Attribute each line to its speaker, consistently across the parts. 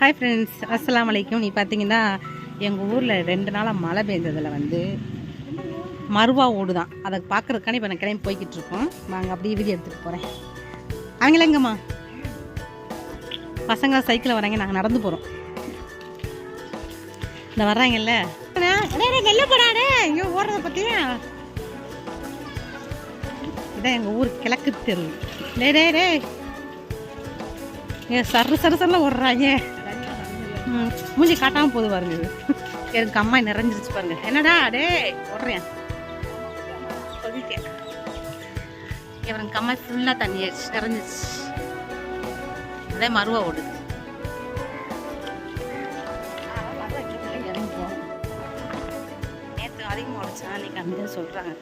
Speaker 1: Hi friends அஸ்லாம் வலைக்கும் நீ பார்த்தீங்கன்னா எங்கள் ஊரில் ரெண்டு நாளாக மழை பெஞ்சதில் வந்து மருவா ஓடு தான் அதை பார்க்குறதுக்கான இப்போ நான் கிளம்பி போய்கிட்டு இருக்கோம். நாங்கள் அப்படியே வீடியோ எடுத்துகிட்டு போகிறேன் அவங்கள எங்கம்மா? பசங்க சைக்கிளில் வராங்க. நாங்கள் நடந்து போகிறோம் இந்த வர்றாங்கல்ல? நெல்ல போடாடே இங்கே ஓடுறத பற்றியா இதான் எங்கள் ஊர் கிழக்கு தெரு. டே டே டே ஏ சரு சரு சரில் ஓடுறாங்க மூஞ்சி காட்டாமல் போது பாருங்க இது. எனக்கு அம்மா நிறைஞ்சிருச்சு பாருங்க. என்னடா அடே ஓடுறேன் சொல்லிட்டேன். இவனுக்கு அம்மா ஃபுல்லாக தண்ணி ஆயிடுச்சு நிறைஞ்சிருச்சு. அதே மருவா ஓடுது. நேற்று அதிகமாக ஓடிச்சா இன்னைக்கு அந்த சொல்கிறாங்க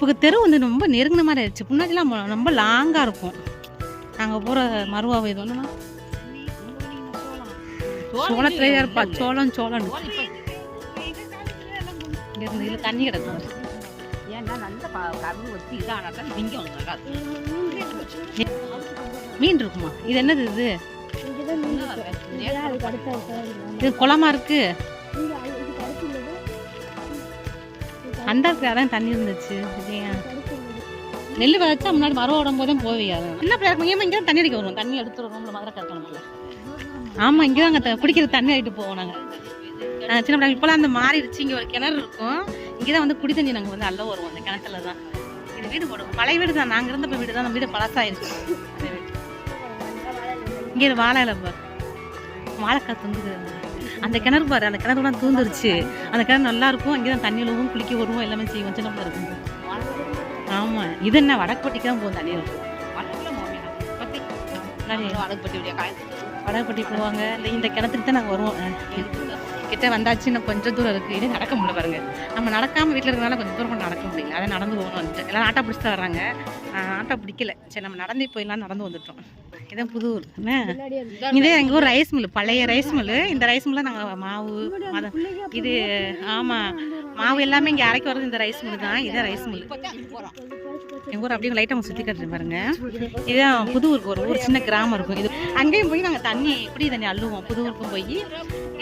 Speaker 1: இப்போ தெரு வந்து ரொம்ப நெருங்கின மாதிரி ஆயிடுச்சு. முன்னாடிலாம் ரொம்ப லாங்காக இருக்கும். நாங்கள் போகிற மருவாவை இது ஒன்றுனா சோளத்துல இருப்பா. சோளம் சோளம். இருந்து இதுல தண்ணி கிடக்கும்
Speaker 2: ஏன்னா நல்ல கரும்பு வச்சு இதானா தான் திங்கும் நல்லா
Speaker 1: மீன் இருக்குமா? இது என்னது இது? இது குளமா இருக்கு. அந்த அதான் தண்ணி இருந்துச்சு சரியா நெல் விதைச்சா முன்னாடி மரம் ஓடும் போதும் போவியா? என்ன பிள்ளை இருக்கும் ஏமா இங்கே தண்ணி அடிக்க வருவோம். தண்ணி எடுத்து ரூம்ல மதுரை கட்டணும்ல ஆமாம் இங்கே தாங்க குடிக்கிற தண்ணி ஆகிட்டு போவோம் நாங்கள் சின்ன பிள்ளை இப்போலாம் அந்த மாறிடுச்சு இங்கே ஒரு கிணறு இருக்கும். இங்கே தான் வந்து குடி தண்ணி நாங்கள் வந்து அல்ல வருவோம் அந்த கிணத்துல தான் இது வீடு போடுவோம் பழைய வீடு தான் நாங்கள் இருந்தப்போ வீடு தான் நம்ம வீடு பழசாயிருச்சு. வீடு இங்கே வாழை இலை வாழைக்காய் தந்துது. அந்த கிணறு பாரு அந்த கிணறு கூட தூந்துருச்சு. அந்த கிணறு நல்லா இருக்கும். அங்கே தான் தண்ணி விழுவும் குளிக்க வருவோம் எல்லாமே செய்வோம். சின்ன பிள்ளை இருக்கும். ஆமா. இது என்ன? வடக்கோட்டிக்கு தான். போகும் தண்ணி இருக்கும் வடக்கோட்டி போவாங்க. இல்லை இந்த கிணத்துக்கு தான் நாங்கள் வருவோம். கிட்ட வந்தாச்சு இன்னும் கொஞ்சம் தூரம் இருக்கு. இது நடக்க முடியல பாருங்க. நம்ம நடக்காம வீட்டில் இருக்கனால கொஞ்சம் தூரம் நடக்க முடியல. அதை நடந்து போகணும் வந்துட்டு எல்லாம் ஆட்டோ பிடிச்சி தான் வர்றாங்க ஆட்டோ பிடிக்கல. சரி நம்ம நடந்தே போயிடலாம் நடந்து வந்துட்டோம். இதான் புது ஊர் என்ன இதே எங்கள் ஊர் ரைஸ் மில்லு பழைய ரைஸ் மில்லு. இந்த ரைஸ் மில்லில் நாங்கள் மாவு இது ஆமாம் மாவு எல்லாமே இங்கே அரைக்க வர்றது இந்த ரைஸ் மில்லு தான். இதே ரைஸ் மில்லு. எங்கள் ஊர் அப்படியே லைட்டாக சுற்றி காட்டுறேன் பாருங்க. இதுதான் புது ஊருக்கு ஒரு ஊர் சின்ன கிராமம் இருக்கும். இது அங்கேயும் போய் நாங்கள் தண்ணி குடி தண்ணி அள்ளுவோம். புது ஊருக்கும் போய்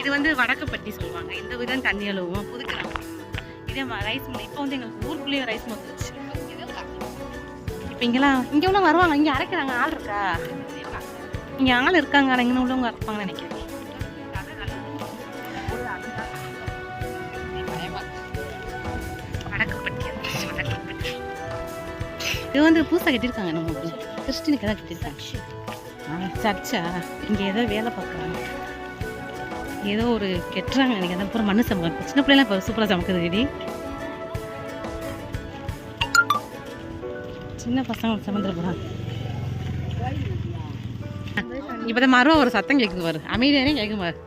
Speaker 1: இது வந்து வடக்கப்பட்டி சொல்லுவாங்க. இந்த விதம் தண்ணி அழுவோம் புது கிராமம். இதே ரைஸ் மில் இப்போ வந்து எங்களுக்கு ஊருக்குள்ளேயே ரைஸ் மில் வந்துருச்சு. இப்போ இங்கெல்லாம் இங்கே வருவாங்க. இங்கே அரைக்கிறாங்க. ஆள் இருக்கா? இங்கே ஆள் இருக்காங்க ஆனால் இங்கே உள்ளவங்க இருப்பாங்கன்னு நினைக்கிறேன். இது வந்து புதுசாக கட்டியிருக்காங்க நம்ம கிறிஸ்டினுக்கு தான் கட்டியிருக்காங்க. சர்ச்சா? இங்கே ஏதோ வேலை பார்க்குறாங்க. ஏதோ ஒரு கெட்டுறாங்க எனக்கு அதான் அப்புறம் மண்ணு சமைக்க சின்ன பிள்ளைலாம் இப்போ சூப்பராக சமைக்குது இடி சின்ன பசங்க சமைந்துட போகிறாங்க இப்போ தான் ஒரு சத்தம் கேட்குது பாரு. அமைதியானே கேட்கும் பாரு.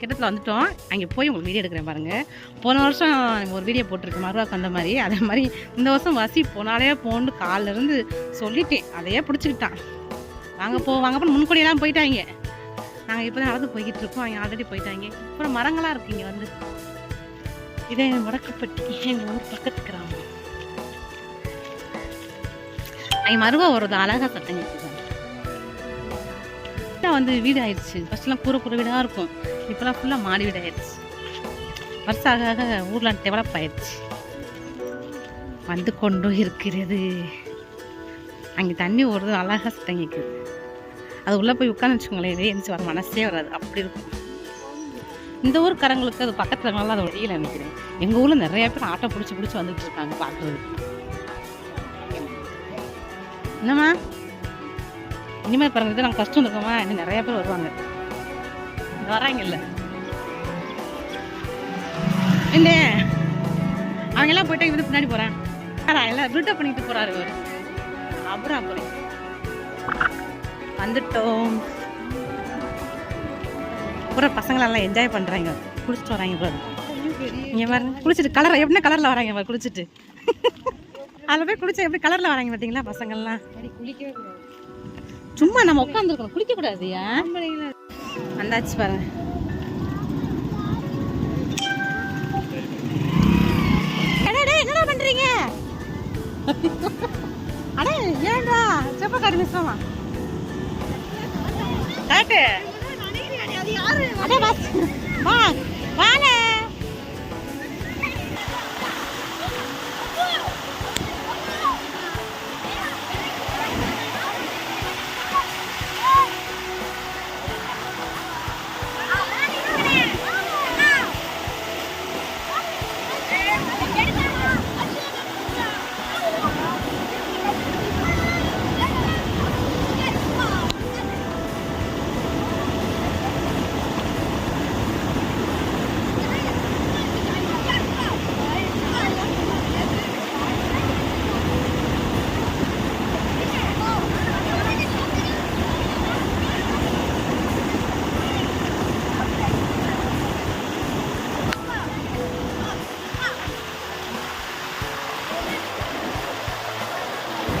Speaker 1: கிட்டத்தில் வந்துட்டோம். அங்கே போய் உங்களுக்கு வீடியோ எடுக்கிறேன் பாருங்கள் போன வருஷம் ஒரு வீடியோ போட்டிருக்கு மறுவாக்கு அந்த மாதிரி. அதே மாதிரி இந்த வருஷம் வசி போனாலே போன்னு காலிலேருந்து சொல்லிட்டேன். அதையே பிடிச்சிக்கிட்டான். வாங்க போ வாங்க முன்கூடியெல்லாம் போயிட்டாங்க. நாங்கள் இப்போ தான் நடந்து போய்கிட்டு இருக்கோம். அவங்க ஆல்ரெடி போயிட்டாங்க. அப்புறம் மரங்களாக இருக்கு இங்கே வந்து. இதே வடக்குப்பட்டி எங்கள் ஊர் பக்கத்து கிராமம். அங்கே மருவா வருது அழகாக சத்தம் கேட்குது கரெக்டாக வந்து வீடு ஆயிடுச்சு ஃபஸ்ட்லாம் கூரை கூரை வீடாக இருக்கும். இப்போலாம் ஃபுல்லாக மாடி வீடு ஆயிடுச்சு வருஷம் ஆக ஆக ஊர்லாம் டெவலப் ஆயிடுச்சு வந்து கொண்டும் இருக்கிறது. அங்கே தண்ணி ஓடுறது அழகாக சத்தம் அது உள்ளே போய் உட்காந்து வச்சுக்கோங்களேன் எழுந்துச்சு வர மனசே வராது. அப்படி இருக்கும். இந்த ஊருக்காரங்களுக்கு அது பக்கத்தில் நல்லா அதை வழியில் நினைக்கிறேன். எங்கள் ஊரில் நிறைய பேர் ஆட்டோ பிடிச்சி பிடிச்சி வந்துட்டு இருக்காங்க பார்க்குறது என்னம்மா? இனிமேல் பாருங்க நாங்கள் ஃபஸ்ட்டு இருக்கோமா இன்னும் நிறைய பேர் வருவாங்க. வராங்க இல்லை என்ன அவங்க எல்லாம் போயிட்டு இவரு பின்னாடி போகிறேன் எல்லாம் ரூட்டப் பண்ணிட்டு போறாரு இவர். அப்புறம் அப்புறம். வந்துட்டோம். அப்புறம் பசங்களெல்லாம் என்ஜாய் பண்ணுறாங்க குளிச்சுட்டு வராங்க பாரு. இங்கே பாருங்க குளிச்சுட்டு கலர் எப்படி கலரில் வராங்க பாரு குளிச்சுட்டு. அதில் போய் குளிச்சா எப்படி கலரில் வராங்க பார்த்தீங்களா பசங்கள்லாம்?
Speaker 2: குளிக்கவே
Speaker 1: சும்மா நம்ம உட்காந்துருக்கணும் குளிக்க கூடாதுயா வந்தாச்சு பாருங்க என்னடா பண்றீங்க? ஸ்டெப்பை காட்டு மிஸ் மாமா காட்டு. அடே பஸ் வா.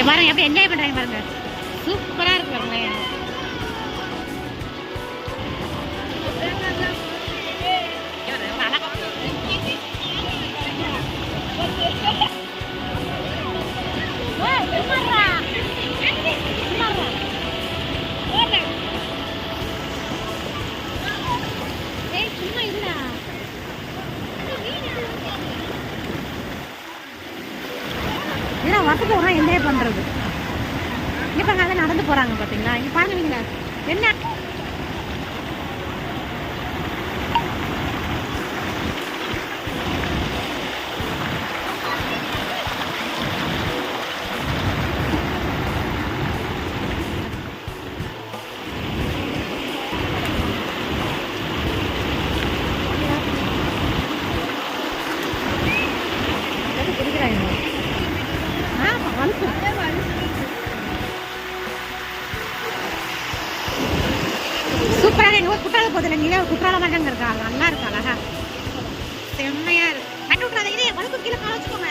Speaker 1: பாருங்க எப்படி என்ஜாய் பண்றாங்க பாருங்க. சூப்பரா இருக்கு பாருங்க இதெல்லாம் வருஷத்துக்கு ஒரு நாள் என்ஜாய் பண்றது. இங்க அதை நடந்து போகிறாங்க பார்த்தீங்களா இங்கே பாருங்க என்ன குற்றாலம் எங்க குற்றாலம் போதில்லை போதில்ல நீங்க குற்றால இருக்கா நல்லா இருக்கா அழகா செம்மையா இருக்கு. கண்டு விட்றாத இதே கீழே கால வச்சுக்கோங்க.